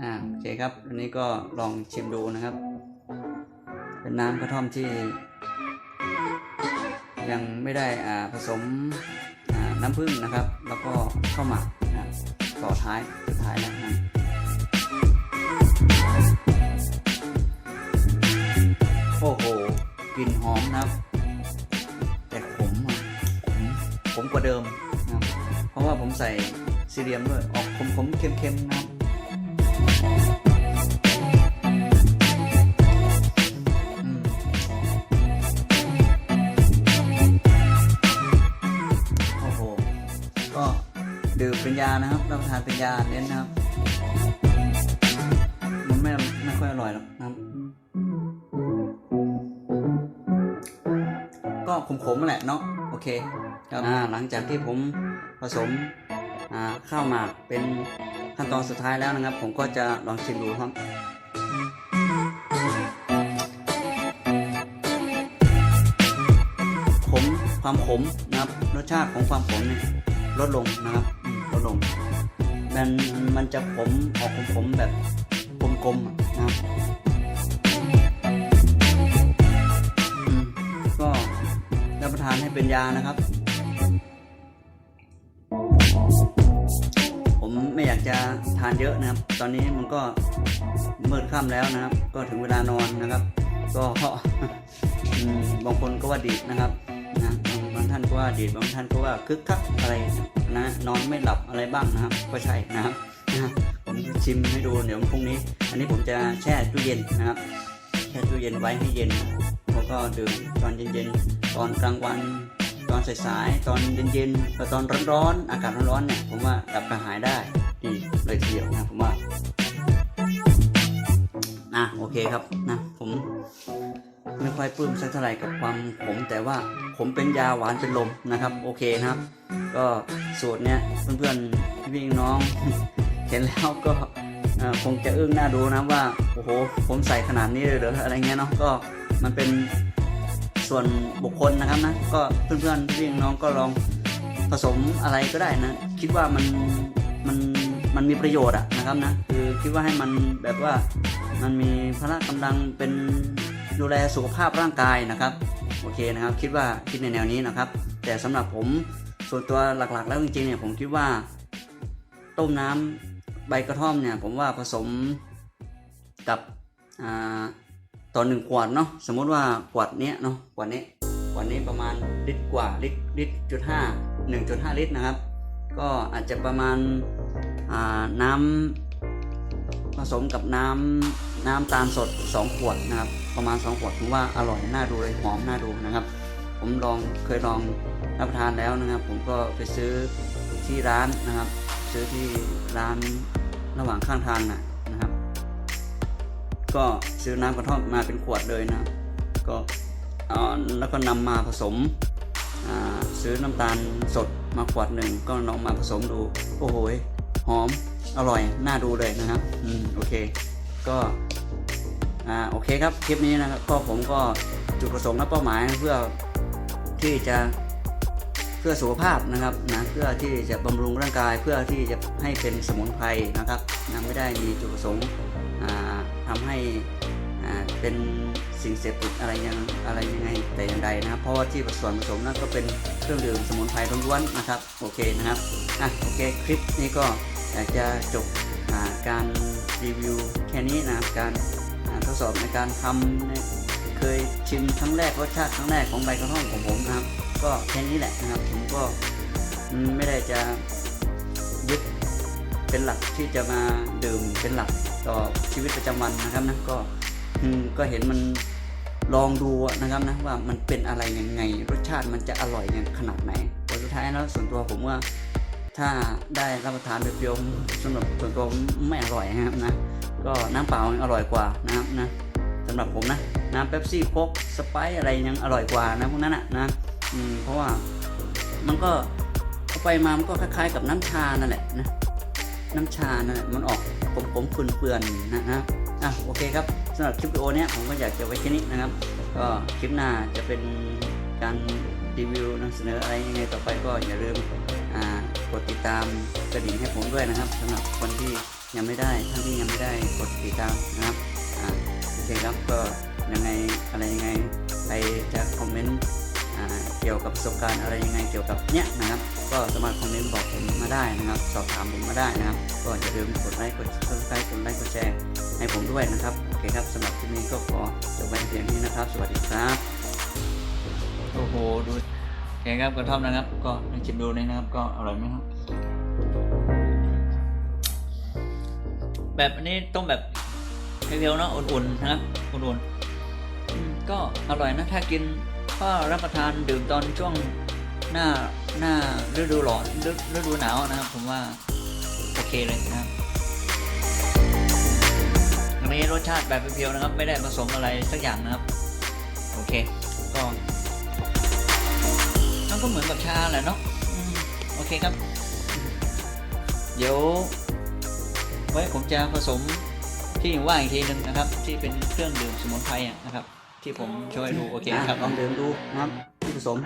อ่าโอเคครับอันนี้ก็ลองชิมดูนะครับ เป็นน้ำกระท่อมที่ ยังไม่ได้อ่าผสมน้ำผึ้งนะครับ แล้วก็ข้าวหมักนะครับต่อท้ายสุดท้ายแล้วนะครับโอ้โหกลิ่นหอมนะครับ แต่ขมอะขมขมกว่าเดิมนะครับเพราะว่าผมใส่ซีเรียมด้วยออกขมขมๆเค็มๆนะครับ โอ้โห ก็ดื่มเป็นยานะครับ รับประทานเป็นยาเน้นนะครับ มันไม่ไม่ค่อยอร่อยหรอกนะครับก็ขมๆนั่นแหละเนาะโอเคครับหลังจากที่ผมผสมข้าวหมากเป็น ขั้นตอนสุดท้ายแล้วนะครับ ผมก็จะลองชิมดูครับขมความขมนะครับ รสชาติของความขมเนี่ยลดลงนะครับลดลงมันมันจะขมออกขมๆแบบกลมๆนะครับก็รับประทานให้เป็นยานะครับ ไม่อยากจะทานเยอะนะครับ ตอนนี้มันก็มืดค่ำแล้วนะครับ ก็ถึงเวลานอนนะครับ ก็บางคนก็ว่าดีดนะครับนะบางท่านก็ว่าดีดบางท่านก็ว่าคึกคักอะไรนะนอนไม่หลับอะไรบ้างนะครับ ก็ใช่นะครับผมชิมให้ดูเดี๋ยวพรุ่งนี้ อันนี้ผมจะแช่ตู้เย็นนะครับ แช่ตู้เย็นไว้ให้เย็นแล้วก็ดื่มตอนเย็นๆตอนกลางวัน ตอนสายๆ ตอนเย็นๆแต่ตอนร้อนๆ อากาศร้อนๆเนี่ย ผมว่าดับกระหายได้ดีเลยทีเดียวนะผมว่าอะโอเคครับนะผมไม่ค่อยปลื้มสักเท่าไหร่กับความขมแต่ว่าขมเป็นยาหวานเป็นลมนะครับ โอเคนะครับ ก็สูตรเนี้ยเพื่อนๆพี่น้องเห็นแล้วก็คงจะอึ้งหน้าดูนะว่าโอ้โหผมใส่ขนาดนี้เลยหรืออะไรเงี้ยเนาะก็มันเป็น ส่วนบุคคลนะครับนะก็เพื่อนๆพี่น้องก็ลองผสมอะไรก็ได้นะ คิดว่ามันมันมันมีประโยชน์อะนะครับนะคือคิดว่าให้มันแบบว่ามันมีพละกำลังเป็นดูแลสุขภาพร่างกายนะครับโอเคนะครับ คิดว่าคิดในแนวนี้นะครับ แต่สำหรับผมส่วนตัวหลักๆ แล้วจริงๆเนี่ยผมคิดว่าต้มน้ำใบกระท่อมเนี่ยผมว่าผสมกับอ่า ต่อหนึ่งขวดเนาะสมมติว่าขวดเนี้ยเนาะขวดนี้ขวดนี้ประมาณลิตรกว่าลิตรลิตรจุดห้าหนึ่งจุดห้าลิตรนะครับ ก็อาจจะประมาณน้ำผสมกับน้ำน้ำตาลสด 2 ขวดนะครับ ประมาณ 2 ขวดผมว่าอร่อยน่าดูเลยหอมน่าดูนะครับ ผมลองเคยลองรับประทานแล้วนะครับ ผมก็ไปซื้อที่ร้านนะครับ ซื้อที่ร้านระหว่างข้างทางนะนะ ก็ซื้อน้ำกระท่อมมาเป็นขวดเลยนะ ก็แล้วก็นำมาผสมซื้อน้ำตาลสดมาขวดหนึ่งก็ลองมาผสมดู โอ้โหหอมอร่อยน่าดูเลยนะครับอืมโอเค ก็อ่าโอเคครับคลิปนี้นะครับก็ผมก็จุดประสงค์และเป้าหมายเพื่อที่จะเพื่อสุขภาพนะครับนะเพื่อที่จะบำรุงร่างกายเพื่อที่จะให้เป็นสมุนไพรนะครับนะไม่ได้มีจุดประสงค์อ่า ทำให้เป็นสิ่งเสพติดอะไรยังอะไรยังไงแต่อย่างใดนะครับ เพราะว่าที่ส่วนผสมนั้นก็เป็นเครื่องดื่มสมุนไพรล้วนๆนะครับโอเคนะครับอะโอเคคลิปนี้ก็อยากจะจบาการรีวิวแค่นี้นะครับการาทดสอบในการทำเคยชิมครั้งแรกรสชาติครั้งแรกของใบกระท่อมของผมนะครับ ก็แค่นี้แหละนะครับผมก็ไม่ได้จะยึดเป็นหลักที่จะมาดื่มเป็นหลัก ต่อชีวิตประจำวันนะครับนะก็ก็เห็นมันลองดูนะครับนะว่ามันเป็นอะไรยังไง รสชาติมันจะอร่อยอย่างขนาดไหนผลสุดท้ายแล้วส่วนตัวผมว่าถ้าได้รับประทานเปรี้ยวสำหรับส่วนตัวผมไม่อร่อยนะครับนะก็น้ำเปล่าอร่อยกว่านะครับนะสำหรับผมนะน้ำเป๊ปซี่โค้กสไปซ์อะไรยังอร่อยกว่านะพวกนั้นนะนะอืมเพราะว่ามันก็เอาไปมามันก็คล้ายๆกับน้ำชานั่นแหละนะน้ำชานั่นแหละมันออก ผมๆเปื่อนนะนะอะโอเคครับสำหรับคลิปวิดีโอเนี้ยผมก็อยากจะไว้แค่นี้นะครับ ก็คลิปหน้าจะเป็นการรีวิวนำเสนออะไรยังไงต่อไปก็อย่าลืมอ่ากดติดตามกระดิ่งให้ผมด้วยนะครับสำหรับคนที่ยังไม่ได้ท่านที่ยังไม่ได้กดติดตามนะครับอ่าโอเคครับก็ยังไงอะไรยังไงใครจะคอมเมนต์อ่าเกี่ยวกับประสบการณ์อะไรยังไงเกี่ยวกับเนี้ยนะครับก็สามารถคอมเมนต์บอกผมมาได้นะครับ สอบถามผมมาได้นะครับ ก็อย่าลืมกดไลค์กดซับสไครต์กดไลค์กดแชร์ให้ผมด้วยนะครับ โอเคครับสำหรับคลิปนี้ก็ขอจบไว้เพียงนี้นะครับ สวัสดีครับ โอ้โห ดูโอเคครับกระท่อมนะครับ ก็ลองชิมดูเลยนะครับ ก็อร่อยไหมครับ แบบอันนี้ต้มแบบเพียวๆเนาะอุ่นๆนะครับอุ่นๆก็อร่อยนะถ้ากินก็รับประทานดื่มตอนช่วงหน้า หน้าฤดูร้อนฤดูหนาวนะครับ ผมว่าโอเคเลยนะครับอันนี้รสชาติแบบเพียวๆนะครับ ไม่ได้ผสมอะไรสักอย่างนะครับ โอเค ก็มันก็เหมือนกับชาแหละเนาะโอเคครับ เดี๋ยว ไว้ผมจะผสมที่ว่าอีกทีหนึ่งนะครับ ที่เป็นเครื่องดื่มสมุนไพรนะครับ ที่ผมช่วยดูโอเคครับลองดื่มดูนะครับที่ผสม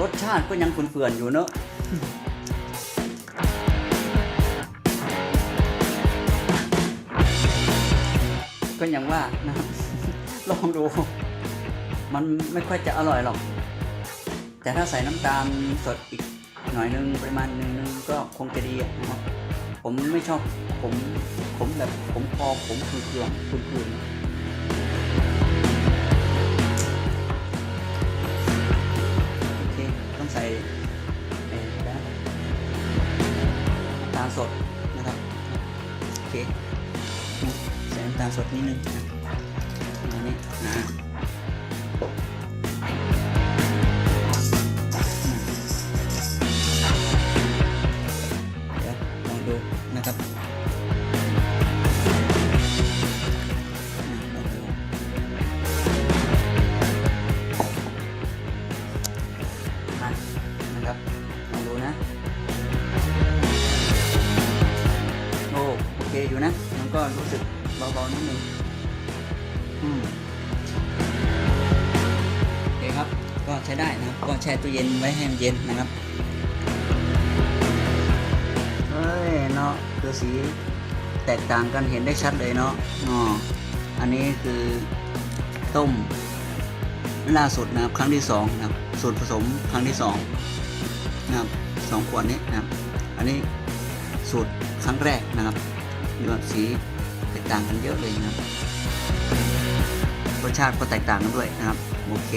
รสชาติก็ยังเฟื่อนๆอยู่เนอะก็ยังว่านะครับลองดู มันไม่ค่อยจะอร่อยหรอก แต่ถ้าใส่น้ำตาลสดอีกหน่อยนึงปริมาณหนึ่งนึงก็คงจะดีนะครับผมไม่ชอบผมผมแบบผมคอผมคือเครื่องคือคืน เคใส่น้ำตาลสดนิดนึงนะ อยู่นะ มันก็รู้สึกเบาๆนิดนึงอืมโอเคครับ ก็ใช้ได้นะครับ ก็แช่ตู้เย็นไว้ให้มันเย็นนะครับ เฮ้ยเนาะคือสีแตกต่างกันเห็นได้ชัดเลยเนาะอ๋ออันนี้คือต้มล่าสุดนะครับ ครั้งที่สองนะครับ สูตรผสมครั้งที่สองนะครับสองขวดนี้นะครับ อันนี้สูตรครั้งแรกนะครับ ดูแบบสีแตกต่างกันเยอะเลยนะครับรสชาติก็แตกต่างกันด้วยนะครับโอเค